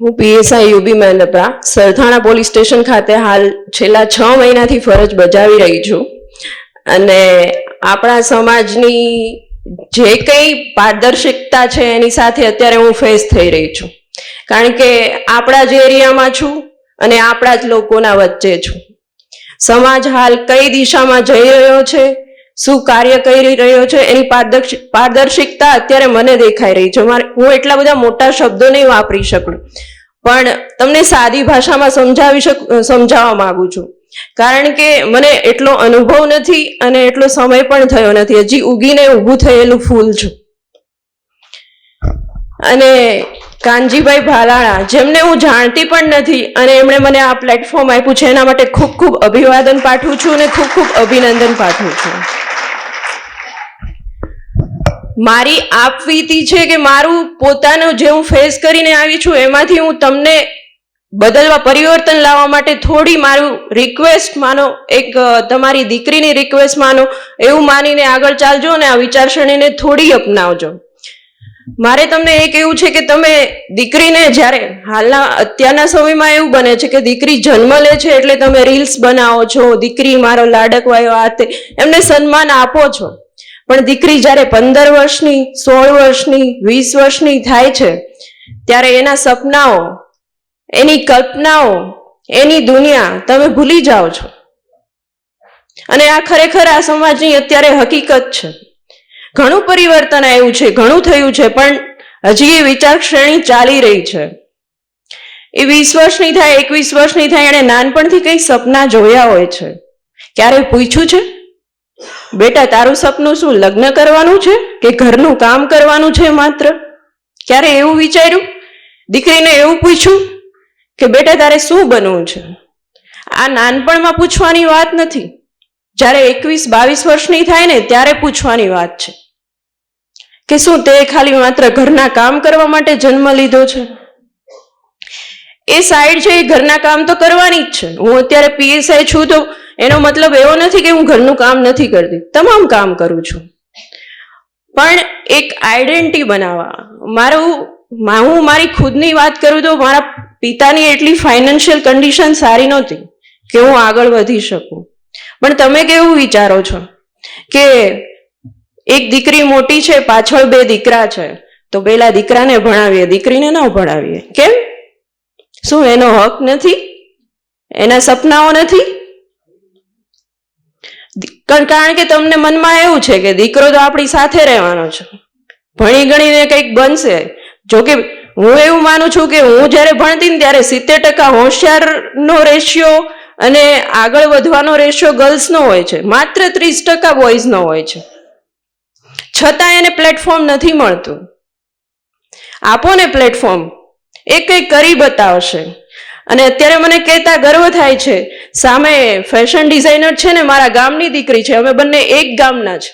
હું PSI UB Mahendrapara Sarthana police station ખાતે હાલ છેલ્લા છ મહિનાથી ફરજ બજાવી રહી છું. અને આપણા સમાજની જે કંઈ પારદર્શિકતા છે એની સાથે અત્યારે હું ફેસ થઈ રહી છું. કારણ કે આપણા જ એરિયામાં છું અને આપણા જ લોકોના વચ્ચે છું. સમાજ હાલ કઈ દિશામાં જઈ રહ્યો છે? શું કાર્ય કરી રહ્યો છે? એની પારદર્શિકતા અત્યારે મને દેખાઈ રહી છે. મારે હું એટલા બધા મોટા શબ્દો નહીં વાપરી શકું. પણ તમને સાદી ભાષામાં સમજાવી શક સમજાવવા માંગુ છું. કારણ કે મને એટલો અનુભવ નથી અને એટલો સમય પણ થયો નથી. હજી ઉગીને ઊભું થયેલું ફૂલ છું. અને કાનજીભાઈ ભાલાણા, જેમને હું જાણતી પણ નથી અને એમણે મને આ પ્લેટફોર્મ આપ્યું છે, એના માટે ખૂબ ખૂબ અભિવાદન પાઠવું છું અને ખૂબ ખૂબ અભિનંદન પાઠવું છું. મારી આપવીતી છે કે મારું પોતાનું જે હું ફેસ કરીને આવી છું, એમાંથી હું તમને બદલવા, પરિવર્તન લાવવા માટે થોડી મારું રિક્વેસ્ટ માનો, એક તમારી દીકરીની રિક્વેસ્ટ માનો, એવું માનીને આગળ ચાલજો અને આ વિચારસરણીને થોડી અપનાવજો. મારે તમને એ કહેવું છે કે તમે દીકરીને જ્યારે હાલના, અત્યારના સમયમાં એવું બને છે કે દીકરી જન્મ લે છે એટલે તમે રીલ્સ બનાવો છો, દીકરી મારો લાડકવાયો આ તે એમને સન્માન આપો છો. પણ દીકરી જ્યારે પંદર વર્ષની, સોળ વર્ષની, વીસ વર્ષની થાય છે, ત્યારે એના સપનાઓ, એની કલ્પનાઓ, એની દુનિયા તમે ભૂલી જાઓ છો. અને આ ખરેખર આ સમાજની અત્યારે હકીકત છે. ઘણું પરિવર્તન આવ્યું છે, ઘણું થયું છે, પણ હજી એ વિચાર શ્રેણી ચાલી રહી છે. એ વીસ વર્ષની થાય, એકવીસ વર્ષની થાય, એણે નાનપણથી કંઈ સપના જોયા હોય છે. ક્યારે પૂછ્યું છે? બેટા, તારું સપનું શું, લગ્ન કરવાનું છે કે ઘરનું કામ કરવાનું છે માત્ર? ક્યારે એવું વિચાર્યું? દીકરીને એવું પૂછ્યું કે બેટા, તારે શું બનવું છે? આ નાનપણમાં પૂછવાની વાત નથી. જ્યારે એકવીસ બાવીસ વર્ષની થાય ને ત્યારે પૂછવાની વાત છે કે શું તે ખાલી માત્ર ઘરના કામ કરવા માટે જન્મ લીધો છે? એ સાઈડ છે એ ઘરના કામ તો કરવાની જ છે. હું અત્યારે પીએસઆઈ છું તો એનો મતલબ એવો નથી કે હું ઘરનું કામ નથી કરતી. તમામ કામ કરું છું. પણ એક આઈડેન્ટિટી બનાવવા. મારું હું મારી ખુદની વાત કરું તો મારા પિતાની એટલી ફાઇનાન્શિયલ કન્ડિશન સારી નહોતી કે હું આગળ વધી શકું. પણ તમે કેવું વિચારો છો કે એક દીકરી મોટી છે, પાછળ બે દીકરા છે, તો પેલા દીકરાને ભણાવીએ, દીકરીને ન ભણાવીએ. કેમ? શું એનો હક નથી? એના સપનાઓ નથી? કારણ કે તમને મનમાં એવું છે કે દીકરો તો આપણી સાથે રહેવાનો છે. ભણી ગણીને કંઈક બનશે. જો કે હું એવું માનું છું કે હું જ્યારે ભણતી ને ત્યારે સિત્તેર ટકા હોશિયારનો રેશિયો અને આગળ વધવાનો રેશિયો ગર્લ્સનો હોય છે. માત્ર ત્રીસ ટકા બોયઝનો હોય છે. છતાં એને પ્લેટફોર્મ નથી મળતું. આપો ને પ્લેટફોર્મ. એ કંઈક કરી બતાવશે. અને અત્યારે મને કહેતા ગર્વ થાય છે, સામે ફેશન ડિઝાઇનર છે ને મારા ગામની દીકરી છે, અમે બંને એક ગામના છે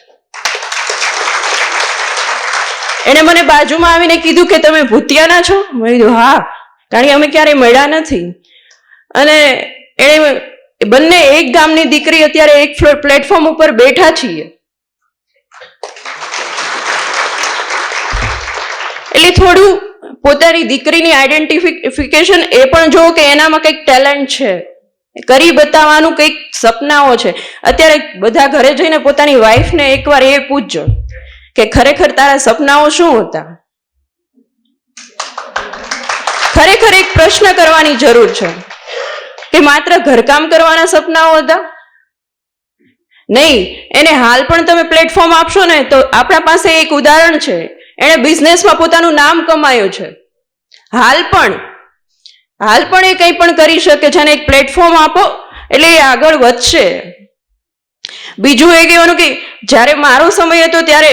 એણે મને બાજુમાં આવીને કીધું કે તમે ભૂતિયાના છો? મેં કીધું, હા. કારણ કે અમે ક્યારેય મળ્યા નથી. અને એણે બંને એક ગામની દીકરી અત્યારે એક પ્લેટફોર્મ ઉપર બેઠા છીએ. એટલે થોડું પોતાની દીકરીની આઈડેન્ટિફિકેશન એ પણ જો કે એનામાં કંઈક ટેલેન્ટ છે. કરી બતાવવાનું કંઈક સપનાઓ છે. અત્યારે બધા ઘરે જઈને પોતાની વાઈફને એકવાર એ પૂછજો કે ખરેખર તારા સપનાઓ શું હતા? ખરેખર એક પ્રશ્ન કરવાની જરૂર છે. કે માત્ર ઘરકામ કરવાના સપનાઓ હતા? નહીં, એને હાલ પણ તમે પ્લેટફોર્મ આપશો ને તો આપણા પાસે એક ઉદાહરણ છે. એણે બિઝનેસમાં પોતાનું નામ કમાયું છે. હાલ પણ હાલ પણ એ કંઈ પણ કરી શકે છે અને એક પ્લેટફોર્મ આપો, એટલે એ આગળ વધશે. બીજું એ કહેવાનું કે જ્યારે મારો સમય હતો ત્યારે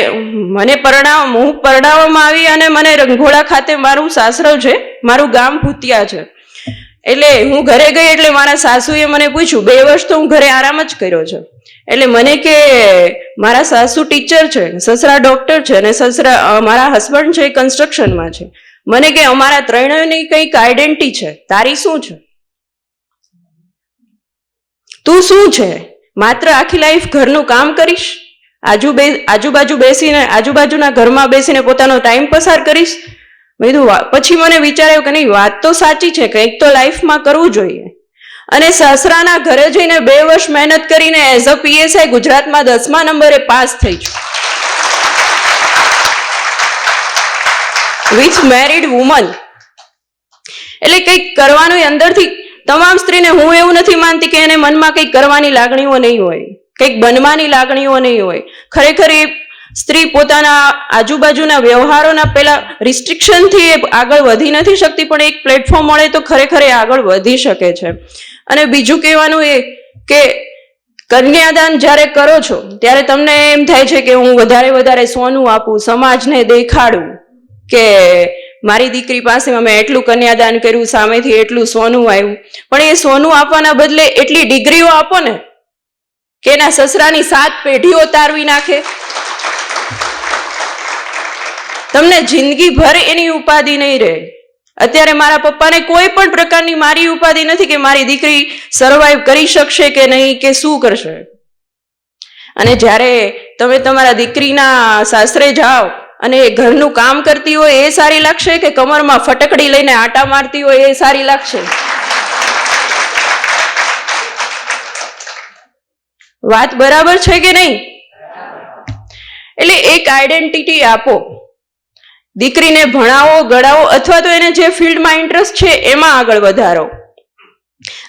મને પરણાવ, હું પરણાવવામાં આવી અને મને રંગોળા ખાતે મારું સાસરવ છે, મારું ગામ ભૂતિયા છે. એટલે હું ઘરે ગઈ એટલે મારા સાસુએ મને પૂછ્યું, બે વર્ષ તો હું ઘરે આરામ જ કર્યો છે. એટલે મને કે મારા સાસુ ટીચર છે, સસરા ડોક્ટર છે અને સસરા મારા હસબન્ડ છે એ કન્સ્ટ્રક્શનમાં છે. મને કે અમારા ત્રણેયની કંઈક આઈડેન્ટિટી છે. તારી શું છે? તું શું છે? માત્ર આખી લાઈફ ઘરનું કામ કરીશ? આજુ બે, આજુબાજુ બેસીને, આજુબાજુના ઘરમાં બેસીને પોતાનો ટાઈમ પસાર કરીશ? મેં કીધું પછી મને વિચાર્યું કે નહીં, વાત તો સાચી છે, કંઈક તો લાઈફમાં કરવું જોઈએ. અને સાસરાના ઘરે જઈને બે વર્ષ મહેનત કરીને એઝ અ પીએસઆઈ ગુજરાતમાં દસમા નંબરે પાસ થઈ છું. વિથ મેરિડ વુમન એટલે કંઈક કરવાનું અંદરથી તમામ સ્ત્રીને હું એવું નથી માનતી કે એને મનમાં કંઈક કરવાની લાગણીઓ નહીં હોય. કંઈક બનવાની લાગણીઓ નહીં હોય. ખરેખર એ સ્ત્રી પોતાના આજુબાજુના વ્યવહારોના પેલા રિસ્ટ્રિક્શનથી એ આગળ વધી નથી શકતી, પણ એક પ્લેટફોર્મ મળે તો ખરેખર એ આગળ વધી શકે છે. અને બીજું કહેવાનું એ કે કન્યાદાન જ્યારે કરો છો, ત્યારે તમને એમ થાય છે કે હું વધારે વધારે સોનું આપું, સમાજને દેખાડું કે મારી દીકરી પાસે અમે એટલું કન્યાદાન કર્યું, સામેથી એટલું સોનું આવ્યું. પણ એ સોનું આપવાના બદલે એટલી ડિગ્રીઓ આપો ને કે એના સસરાની સાત પેઢીઓ તારવી નાખે. તમને જિંદગીભર એની ઉપાધિ નહીં રહે. અત્યારે મારા પપ્પાને કોઈ પણ પ્રકારની મારી ઉપાધિ નથી કે મારી દીકરી સર્વાઈવ કરી શકશે કે નહીં કે શું કરશે. અને જ્યારે તમે તમારા દીકરીના સાસરે જાઓ અને એ ઘરનું કામ કરતી હોય, એ સારી લાગશે કે કમરમાં ફટકડી લઈને આટા મારતી હોય, એ સારી લાગશે? વાત બરાબર છે કે નહીં? એટલે એક આઈડેન્ટિટી આપો. દીકરીને ભણાવો, ગળાવો અથવા તો એને જે ફિલ્ડમાં ઇન્ટરેસ્ટ છે એમાં આગળ વધારો.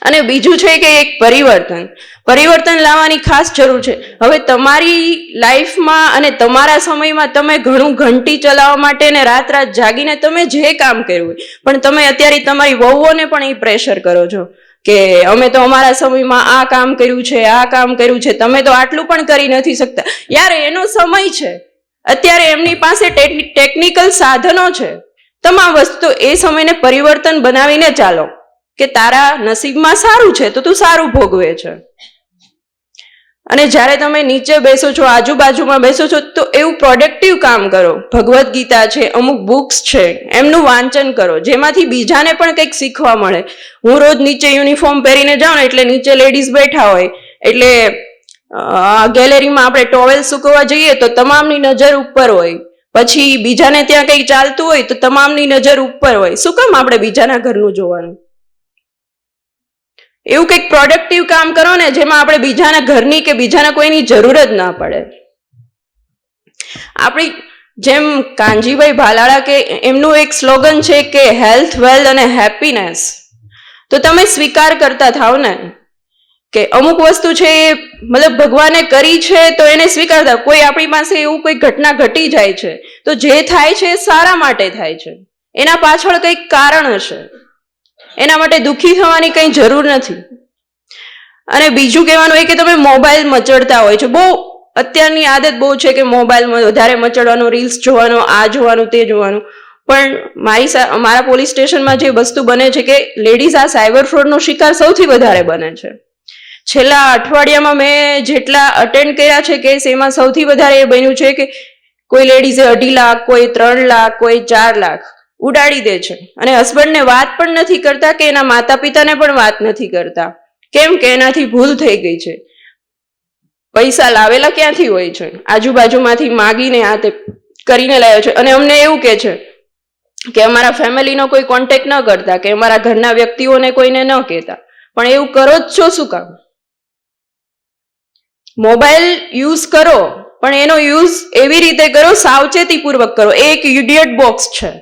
અને બીજું છે કે એક પરિવર્તન. પરિવર્તન લાવવાની ખાસ જરૂર છે. હવે તમારી લાઈફમાં અને તમારા સમયમાં તમે ઘણું ઘંટી ચલાવવા માટે ને રાત રાત જાગીને તમે જે કામ કર્યું હોય, પણ તમે અત્યારે તમારી વહુઓને પણ એ પ્રેશર કરો છો કે અમે તો અમારા સમયમાં આ કામ કર્યું છે, આ કામ કર્યું છે, તમે તો આટલું પણ કરી નથી શકતા. યાર, એનો સમય છે. અત્યારે એમની પાસે ટેક- ટેકનિકલ સાધનો છે. તમામ વસ્તુ એ સમયને પરિવર્તન બનાવીને ચાલો કે તારા નસીબમાં સારું છે તો તું સારું ભોગવે છે. અને જ્યારે તમે નીચે બેસો છો, આજુબાજુમાં બેસો છો, તો એવું પ્રોડક્ટિવ કામ કરો. ભગવદ્ ગીતા છે, અમુક બુક્સ છે, એમનું વાંચન કરો. જેમાંથી બીજાને પણ કંઈક શીખવા મળે. હું રોજ નીચે યુનિફોર્મ પહેરીને જાઉં ને એટલે નીચે લેડીઝ બેઠા હોય, એટલે ગેલેરીમાં આપણે ટોવેલ સૂકવવા જઈએ તો તમામની નજર ઉપર હોય. પછી બીજાને ત્યાં કંઈક ચાલતું હોય તો તમામની નજર ઉપર હોય. શું કામ આપણે બીજાના ઘરનું જોવાનું? એવું કંઈક પ્રોડક્ટિવ કામ કરો ને જેમાં આપણે બીજાના ઘરની કે બીજાના કોઈની જરૂર જ ના પડે. આપણી જેમ કાનજીભાઈ ભાલાળા કે એમનું એક સ્લોગન છે કે હેલ્થ વેલ્થ અને હેપીનેસ તો તમે સ્વીકાર કરતા થાવ ને? કે અમુક વસ્તુ છે એ મતલબ ભગવાને કરી છે તો એને સ્વીકારતા, કોઈ આપણી પાસે એવું કોઈ ઘટના ઘટી જાય છે, તો જે થાય છે એ સારા માટે થાય છે. એના પાછળ કંઈક કારણ હશે. એના માટે દુઃખી થવાની કંઈ જરૂર નથી. અને બીજું કહેવાનું એ કે તમે મોબાઈલ મચડતા હોય છે. બહુ અત્યારની આદત બહુ છે કે મોબાઈલમાં વધારે મચડવાનો, રીલ્સ જોવાનો, આ જોવાનું, તે જોવાનું. પણ મારી મારા પોલીસ સ્ટેશનમાં જે વસ્તુ બને છે કે લેડીઝ આ સાયબર ફ્રોડનો શિકાર સૌથી વધારે બને છે. છેલ્લા અઠવાડિયામાં મેં જેટલા અટેન્ડ કર્યા છે કેસ એમાં સૌથી વધારે એ બન્યું છે કે કોઈ લેડીઝે અઢી લાખ, કોઈ ત્રણ લાખ, કોઈ ચાર લાખ ઉડાડી દે છે. અને હસબન્ડને વાત પણ નથી કરતા કે એના માતા પિતાને પણ વાત નથી કરતા. કેમ કે એનાથી ભૂલ થઈ ગઈ છે. પૈસા લાવેલા ક્યાંથી હોય છે? આજુબાજુમાંથી માગીને આ તે કરીને લાવ્યો છે. અને અમને એવું કે છે કે અમારા ફેમિલીનો કોઈ કોન્ટેક્ટ ન કરતા, કે અમારા ઘરના વ્યક્તિઓને કોઈને ન કહેતા. પણ એવું કરો જ છો શું કામ? મોબાઈલ યુઝ કરો, પણ એનો યુઝ એવી રીતે કરો, સાવચેતીપૂર્વક કરો. એ એક યુડિયટ બોક્સ છે.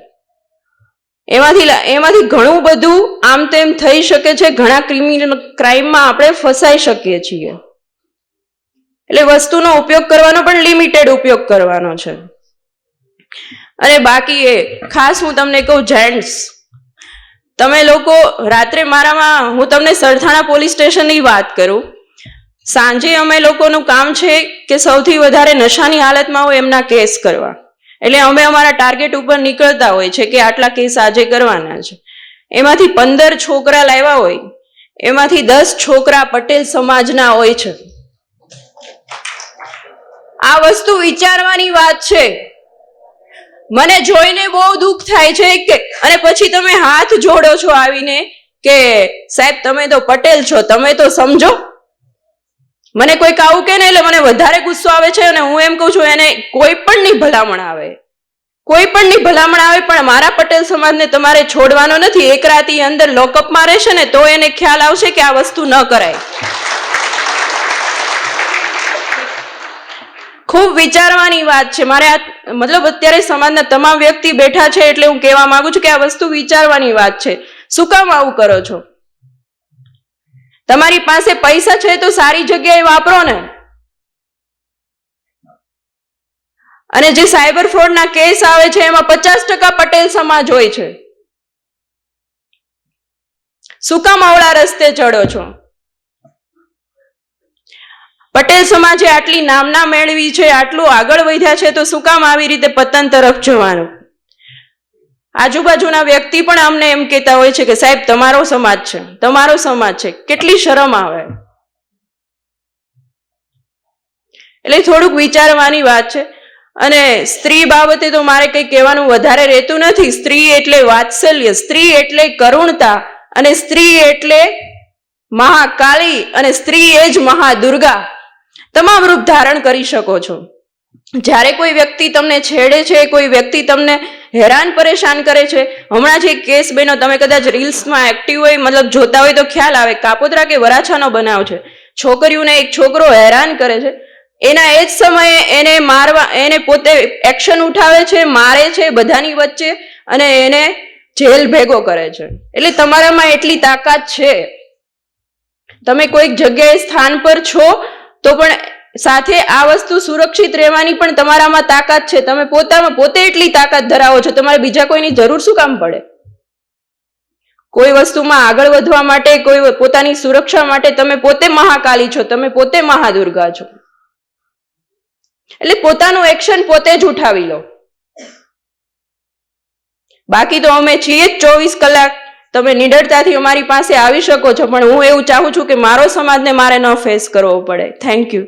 એમાંથી એમાંથી ઘણું બધું આમ તેમ થઈ શકે છે, ઘણા ક્રિમિનલ ક્રાઇમમાં આપણે ફસાઈ શકીએ છીએ. એટલે વસ્તુનો ઉપયોગ કરવાનો પણ લિમિટેડ ઉપયોગ કરવાનો છે. અને બાકી એ, ખાસ હું તમને કહું જેન્ટ્સ તમે લોકો રાત્રે મારામાં, હું તમને સરથાણા પોલીસ સ્ટેશનની વાત કરું. સાંજે અમે લોકોનું કામ છે કે સૌથી વધારે નશાની હાલતમાં હોય એમના કેસ કરવા. એટલે અમે અમારા ટાર્ગેટ ઉપર નીકળતા હોય છે કે આટલા કેસ આજે કરવાના છે. એમાંથી પંદર છોકરા લાવ્યા હોય, એમાંથી દસ છોકરા પટેલ સમાજના હોય છે. આ વસ્તુ વિચારવાની વાત છે. મને જોઈને બહુ દુઃખ થાય છે કે, અને પછી તમે હાથ જોડો છો આવીને કે સાહેબ તમે તો પટેલ છો, તમે તો સમજો. મને કોઈક આવું કે ને એટલે મને વધારે ગુસ્સો આવે છે અને હું એમ કહું છું, એને કોઈ પણ ની ભલામણ આવે. કોઈ પણની ભલામણ આવે, પણ મારા પટેલ સમાજને તમારે છોડવાનો નથી. એક રાતી અંદર લોકઅપમાં રહેશે ને તો એને ખ્યાલ આવશે કે આ વસ્તુ ન કરાય. ખૂબ વિચારવાની વાત છે. મારે આ મતલબ અત્યારે સમાજના તમામ વ્યક્તિ બેઠા છે એટલે હું કહેવા માંગુ છું કે આ વસ્તુ વિચારવાની વાત છે. શું કામ આવું કરો છો? તમારી પાસે પૈસા છે તો સારી જગ્યાએ વાપરો ને. અને જે સાયબર ફ્રોડના કેસ આવે છે, એમાં પચાસ ટકા પટેલ સમાજ હોય છે. શું કામ આવડા રસ્તે ચડો છો? પટેલ સમાજે આટલી નામના મેળવી છે, આટલું આગળ વધ્યા છે, તો શું કામ આવી રીતે પતન તરફ જવાનું? આજુબાજુના વ્યક્તિ પણ અમને એમ કહેતા હોય છે કે સાહેબ, તમારો સમાજ છે, તમારો સમાજ છે, કેટલી શરમ આવે. એટલે થોડુંક વિચારવાની વાત છે. અને સ્ત્રી બાબતે તો મારે કંઈ કહેવાનું વધારે રહેતું નથી. સ્ત્રી એટલે વાત્સલ્ય, સ્ત્રી એટલે કરુણતા, અને સ્ત્રી એટલે મહાકાળી, અને સ્ત્રી એ જ મહાદુર્ગા. તમામ રૂપ ધારણ કરી શકો છો. જ્યારે કોઈ વ્યક્તિ તમને છેડે છે, કોઈ વ્યક્તિ તમને હેરાન પરેશાન કરે છે, હમણાં જે કેસ બન્યો, તમે કદાચ રીલ્સમાં એક્ટિવ હોય, મતલબ જોતા હોય તો ખ્યાલ આવે, કાપોદરા કે વરાછાનો બનાવ છે. છોકરીઓને એક છોકરો હેરાન કરે છે. એના એ જ સમયે એને મારવા, એને પોતે એક્શન ઉઠાવે છે, મારે છે, બધાની વચ્ચે, અને એને જેલ ભેગો કરે છે. એટલે તમારામાં એટલી તાકાત છે. તમે કોઈક જગ્યાએ સ્થાન પર છો, તો પણ સાથે આ વસ્તુ સુરક્ષિત રહેવાની પણ તમારામાં તાકાત છે. તમે પોતામાં પોતે એટલી તાકાત ધરાવો છો. તમારે બીજા કોઈની જરૂર શું કામ પડે? કોઈ વસ્તુમાં આગળ વધવા માટે, કોઈ પોતાની સુરક્ષા માટે તમે પોતે મહાકાલી છો. તમે પોતે મહાદુર્ગા છો. એટલે પોતાનું એક્શન પોતે જ ઉઠાવી લો. બાકી તો અમે છીએ જ ચોવીસ કલાક. તમે નિડરતાથી અમારી પાસે આવી શકો છો. પણ હું એવું ચાહું છું કે મારો સમાજને મારે ન ફેસ કરવો પડે. Thank you